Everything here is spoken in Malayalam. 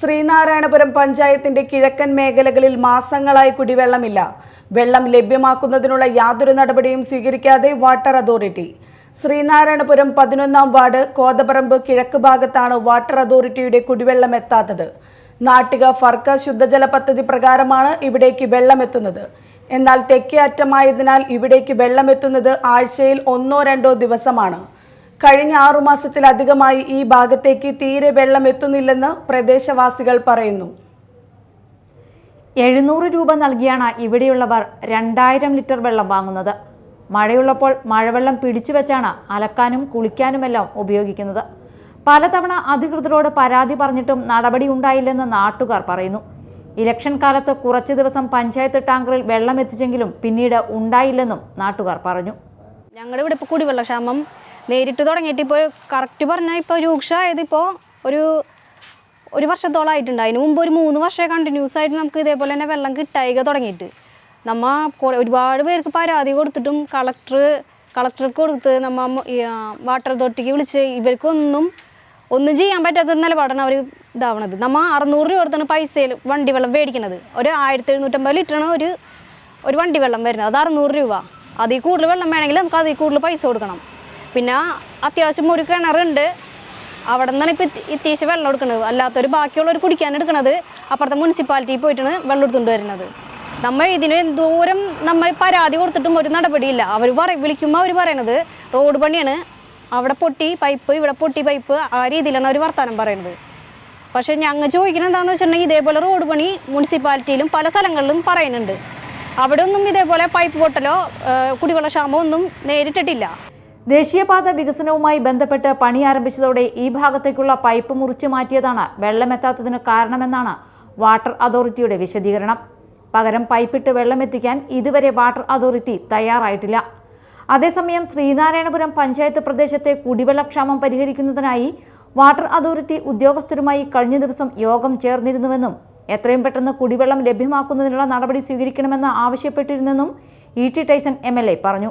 ശ്രീനാരായണപുരം പഞ്ചായത്തിന്റെ കിഴക്കൻ മേഖലകളിൽ മാസങ്ങളായി കുടിവെള്ളമില്ല. വെള്ളം ലഭ്യമാക്കുന്നതിനുള്ള യാതൊരു നടപടിയും സ്വീകരിക്കാതെ വാട്ടർ അതോറിറ്റി. ശ്രീനാരായണപുരം പതിനൊന്നാം വാർഡ് കോതപറമ്പ് കിഴക്ക് ഭാഗത്താണ് വാട്ടർ അതോറിറ്റിയുടെ കുടിവെള്ളം എത്താത്തത്. നാട്ടിക ഫർക്ക ശുദ്ധജല പദ്ധതി പ്രകാരമാണ് ഇവിടേക്ക് വെള്ളമെത്തുന്നത്. എന്നാൽ തെക്കേ അറ്റമായതിനാൽ ഇവിടേക്ക് വെള്ളമെത്തുന്നത് ആഴ്ചയിൽ ഒന്നോ രണ്ടോ ദിവസമാണ്. കഴിഞ്ഞ ആറുമാസത്തിലധികമായി ഈ ഭാഗത്തേക്ക് തീരെ വെള്ളം എത്തുന്നില്ലെന്ന് പ്രദേശവാസികൾ പറയുന്നു. എഴുന്നൂറ് രൂപ നൽകിയാണ് ഇവിടെയുള്ളവർ രണ്ടായിരം ലിറ്റർ വെള്ളം വാങ്ങുന്നത്. മഴയുള്ളപ്പോൾ മഴവെള്ളം പിടിച്ചു വെച്ചാണ് അലക്കാനും കുളിക്കാനുമെല്ലാം ഉപയോഗിക്കുന്നത്. പലതവണ അധികൃതരോട് പരാതി പറഞ്ഞിട്ടും നടപടി ഉണ്ടായില്ലെന്ന് നാട്ടുകാർ പറയുന്നു. ഇലക്ഷൻ കാലത്ത് കുറച്ച് ദിവസം പഞ്ചായത്ത് ടാങ്കറിൽ വെള്ളം എത്തിച്ചെങ്കിലും പിന്നീട് ഉണ്ടായില്ലെന്നും നാട്ടുകാർ പറഞ്ഞു. ഞങ്ങളുടെ ഇവിടെ ഇപ്പോൾ കുടിവെള്ളക്ഷാമം നേരിട്ട് തുടങ്ങിയിട്ട് ഇപ്പോൾ കറക്റ്റ് പറഞ്ഞാൽ ഇപ്പോൾ രൂക്ഷമായത് ഇപ്പോൾ ഒരു ഒരു വർഷത്തോളം ആയിട്ടുണ്ട്. അതിന് മുമ്പ് ഒരു മൂന്ന് വർഷമേ കണ്ടിന്യൂസ് ആയിട്ട് നമുക്ക് ഇതേപോലെ തന്നെ വെള്ളം കിട്ടായിക തുടങ്ങിയിട്ട്. നമ്മ കൊ- ഒരുപാട് പേർക്ക് പരാതി കൊടുത്തിട്ടും കളക്ടർ കളക്ടർക്ക് കൊടുത്ത് നമ്മ മ- ഈ, ആ, വാട്ടർ അതോറിറ്റിക്ക് വിളിച്ച് ഇവർക്കൊന്നും ഒന്നും ചെയ്യാൻ പറ്റാത്തൊരു നിലപാടാണ് അവർ ഇതാവണത്. നമ്മൾ അറുന്നൂറ് രൂപ കൊടുത്താണ് പൈസയിൽ വണ്ടി വെള്ളം മേടിക്കുന്നത് ഒരു ആയിരത്തി എഴുന്നൂറ്റമ്പത് ലിറ്ററാണ് ഒരു ഒരു വണ്ടി വെള്ളം വരുന്നത്. അത് അറുന്നൂറ് രൂപ. അതിൽ കൂടുതൽ വെള്ളം വേണമെങ്കിൽ നമുക്ക് അതിൽ കൂടുതൽ പൈസ കൊടുക്കണം. പിന്നെ അത്യാവശ്യം ഒരു കിണറുണ്ട്. അവിടെ നിന്നാണ് ഇപ്പോൾ ഇത്തീശ വെള്ളം എടുക്കുന്നത് അല്ലാത്തൊരു ബാക്കിയുള്ളവർ കുടിക്കാൻ എടുക്കുന്നത് അപ്പുറത്തെ മുനിസിപ്പാലിറ്റിയിൽ പോയിട്ടാണ് വെള്ളം എടുത്തുകൊണ്ട് വരുന്നത്. നമ്മൾ ഇതിന് ദൂരം നമ്മൾ പരാതി കൊടുത്തിട്ടും ഒരു നടപടിയില്ല. അവർ പറ വിളിക്കുമ്പോൾ അവർ പറയണത് റോഡ് പണിയാണ്. അവിടെ പൊട്ടി പൈപ്പ് ഇവിടെ പൊട്ടി പൈപ്പ് ആ രീതിയിലാണ് അവർ വർത്തമാനം പറയുന്നത് പക്ഷേ ഞങ്ങൾ ചോദിക്കുന്നത് എന്താണെന്ന് വെച്ചിട്ടുണ്ടെങ്കിൽ ഇതേപോലെ റോഡ് പണി മുനിസിപ്പാലിറ്റിയിലും പല സ്ഥലങ്ങളിലും പറയുന്നുണ്ട്. അവിടെ ഒന്നും ഇതേപോലെ പൈപ്പ് പൊട്ടലോ കുടിവെള്ള ക്ഷാമോ ഒന്നും നേരിട്ടിട്ടില്ല. ദേശീയപാത വികസനവുമായി ബന്ധപ്പെട്ട് പണി ആരംഭിച്ചതോടെ ഈ ഭാഗത്തേക്കുള്ള പൈപ്പ് മുറിച്ചു മാറ്റിയതാണ് വെള്ളമെത്താത്തതിന് കാരണമെന്നാണ് വാട്ടർ അതോറിറ്റിയുടെ വിശദീകരണം. പകരം പൈപ്പിട്ട് വെള്ളമെത്തിക്കാൻ ഇതുവരെ വാട്ടർ അതോറിറ്റി തയ്യാറായിട്ടില്ല. അതേസമയം ശ്രീനാരായണപുരം പഞ്ചായത്ത് പ്രദേശത്തെ കുടിവെള്ളക്ഷാമം പരിഹരിക്കുന്നതിനായി വാട്ടർ അതോറിറ്റി ഉദ്യോഗസ്ഥരുമായി കഴിഞ്ഞ ദിവസം യോഗം ചേർന്നിരുന്നുവെന്നും എത്രയും പെട്ടെന്ന് കുടിവെള്ളം ലഭ്യമാക്കുന്നതിനുള്ള നടപടി സ്വീകരിക്കണമെന്ന് ആവശ്യപ്പെട്ടിരുന്നെന്നും ഇ ടി ടൈസൺ എം പറഞ്ഞു.